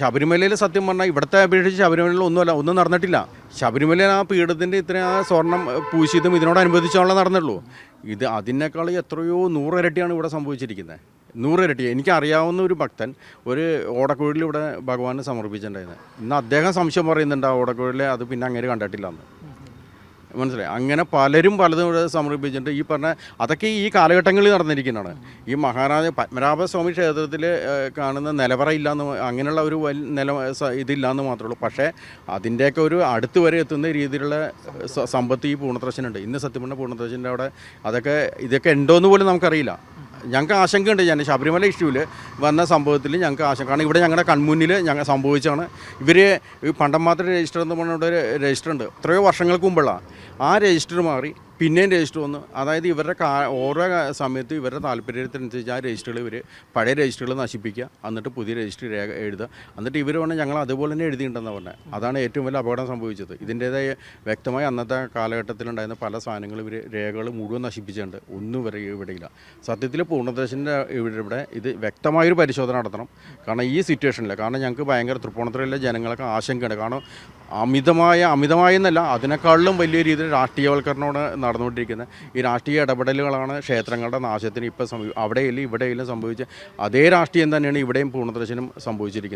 ശബരിമലയിൽ സത്യം പറഞ്ഞാൽ ഇവിടുത്തെ അപേക്ഷിച്ച് ശബരിമലയിൽ ഒന്നുമല്ല ഒന്നും നടന്നിട്ടില്ല. ശബരിമലയിൽ ആ പീഠത്തിന്റെ ഇത്ര ആ സ്വർണം പൂശിയതും ഇതിനോടനുബന്ധിച്ചുള്ള നടന്നുള്ളൂ ഇത് അതിനേക്കാൾ എത്രയോ നൂറിരട്ടിയാണ് ഇവിടെ സംഭവിച്ചിരിക്കുന്നത് നൂറിരട്ടി. എനിക്ക് അറിയാവുന്ന ഒരു ഭക്തൻ ഒരു ഓടക്കുഴലിൽ ഇവിടെ ഭഗവാന് സമർപ്പിച്ചിട്ടുണ്ടായിരുന്നു. ഇന്ന് അദ്ദേഹം സംശയം പറയുന്നുണ്ട് ആ ഓടക്കുഴലിൽ അത് പിന്നെ അങ്ങനെ കണ്ടിട്ടില്ല എന്ന് മനസ്സിലായി. അങ്ങനെ പലരും പലതും ഇവിടെ സമർപ്പിച്ചിട്ടുണ്ട്. ഈ പറഞ്ഞ അതൊക്കെ ഈ കാലഘട്ടങ്ങളിൽ നടന്നിരിക്കുന്നതാണ്. ഈ മഹാരാജ പത്മനാഭസ്വാമി ക്ഷേത്രത്തിൽ കാണുന്ന നിലവറ ഇല്ലാന്ന് അങ്ങനെയുള്ള ഒരു വലിയ നില ഇതില്ലാന്ന് മാത്രമേ ഉള്ളൂ. പക്ഷേ അതിന്റെയൊക്കെ ഒരു അടുത്ത് വരെ എത്തുന്ന രീതിയിലുള്ള സമ്പത്ത് ഈ പൂർണത്രശനുണ്ട് ഇന്ന് സത്യം പറഞ്ഞ അവിടെ അതൊക്കെ ഇതൊക്കെ ഉണ്ടോയെന്ന് പോലും നമുക്കറിയില്ല. ഞങ്ങൾക്ക് ആശങ്കയുണ്ട്. ഞാൻ ശബരിമല ഇഷ്യൂവിൽ വന്ന സംഭവത്തിൽ ഞങ്ങൾക്ക് ആശങ്ക. കാരണം ഇവിടെ ഞങ്ങളുടെ കൺമുന്നിൽ ഞങ്ങൾ സംഭവിച്ചാണ് ഇവർ പണ്ടം മാത്രം രജിസ്റ്റർ എന്ന് പറഞ്ഞ ഒരു രജിസ്റ്റർ ഉണ്ട്. എത്രയോ വർഷങ്ങൾക്ക് മുമ്പുള്ള ആ രജിസ്റ്റർ മാറി പിന്നെയും രജിസ്റ്റർ വന്നു. അതായത് ഇവരുടെ കാ ഓരോ സമയത്തും ഇവരുടെ താല്പര്യത്തിനനുസരിച്ച് ആ രജിസ്റ്ററുകൾ ഇവർ പഴയ രജിസ്റ്ററുകൾ നശിപ്പിക്കുക എന്നിട്ട് പുതിയ രജിസ്റ്റർ രേഖ എഴുതുക. എന്നിട്ട് ഇവർ പറഞ്ഞാൽ ഞങ്ങൾ അതുപോലെ തന്നെ എഴുതിയിട്ടുണ്ടെന്ന് പറഞ്ഞത് അതാണ് ഏറ്റവും വലിയ അപകടം സംഭവിച്ചത്. ഇതിന്റേതായ വ്യക്തമായി അന്നത്തെ കാലഘട്ടത്തിലുണ്ടായിരുന്ന പല സാധനങ്ങൾ ഇവർ രേഖകൾ മുഴുവൻ നശിപ്പിച്ചിട്ടുണ്ട്. ഒന്നും ഇവരെ ഇവിടെയില്ല സത്യത്തിൽ പൂർണദർശന്റെ ഇവിടെ ഇവിടെ ഇത് വ്യക്തമായൊരു പരിശോധന നടത്തണം. കാരണം ഈ സിറ്റുവേഷനിൽ കാരണം ഞങ്ങൾക്ക് ഭയങ്കര തൃപ്പൂണിത്തുറയിലെ ജനങ്ങളൊക്കെ ആശങ്കയുണ്ട് കാരണം അമിതമായ അമിതമായ എന്നല്ല അതിനേക്കാളിലും വലിയ രീതിയിൽ രാഷ്ട്രീയവൽക്കരണമാണ് നടന്നുകൊണ്ടിരിക്കുന്നത്. ഈ രാഷ്ട്രീയ ഇടപെടലുകളാണ് ക്ഷേത്രങ്ങളുടെ നാശത്തിന് ഇപ്പോൾ സംഭവി അവിടെയില്ല ഇവിടെയില്ല സംഭവിച്ച അതേ രാഷ്ട്രീയം തന്നെയാണ് ഇവിടെയും പൂർണദർശനം സംഭവിച്ചിരിക്കുന്നത്.